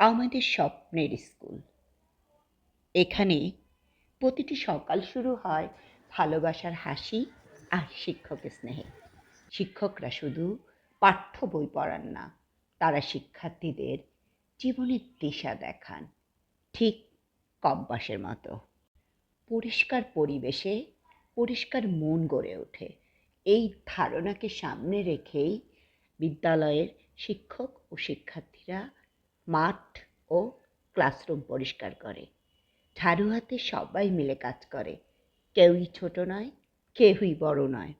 আমাদের স্বপ্নের স্কুল। এখানে প্রতিটি সকাল শুরু হয় ভালোবাসার হাসি আর শিক্ষকের স্নেহে। শিক্ষকরা শুধু পাঠ্য বই পড়ান না, তারা শিক্ষার্থীদের জীবনের দিশা দেখান, ঠিক কম্পাসের মতো। পরিষ্কার পরিবেশে পরিষ্কার মন গড়ে ওঠে। এই ধারণাকে সামনে রেখেই বিদ্যালয়ের শিক্ষক ও শিক্ষার্থীরা মাঠ ও ক্লাসরুম পরিষ্কার করে। ঝাড়ু হাতে সবাই মিলে কাজ করে। কেউই ছোট নয় কেউই বড় নয়।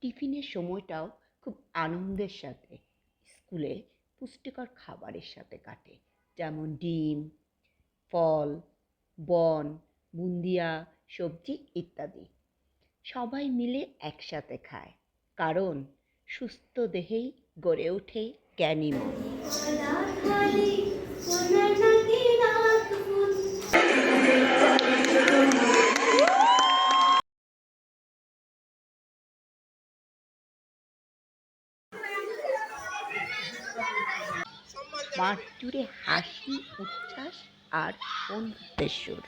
টিফিনের সময়টাও খুব আনন্দের সাথে। স্কুলে পুষ্টিকর খাবারের সাথে কাটে। যেমন ডিম ফল বন বুন্দিয়া সবজি ইত্যাদি। সবাই মিলে একসাথে খায়। কারণ সুস্থ দেহেই গড়ে ওঠে জ্ঞানী মন। মাঠ জুড়ে হাসি উচ্ছ্বাস আর বন্ধুত্বের সুর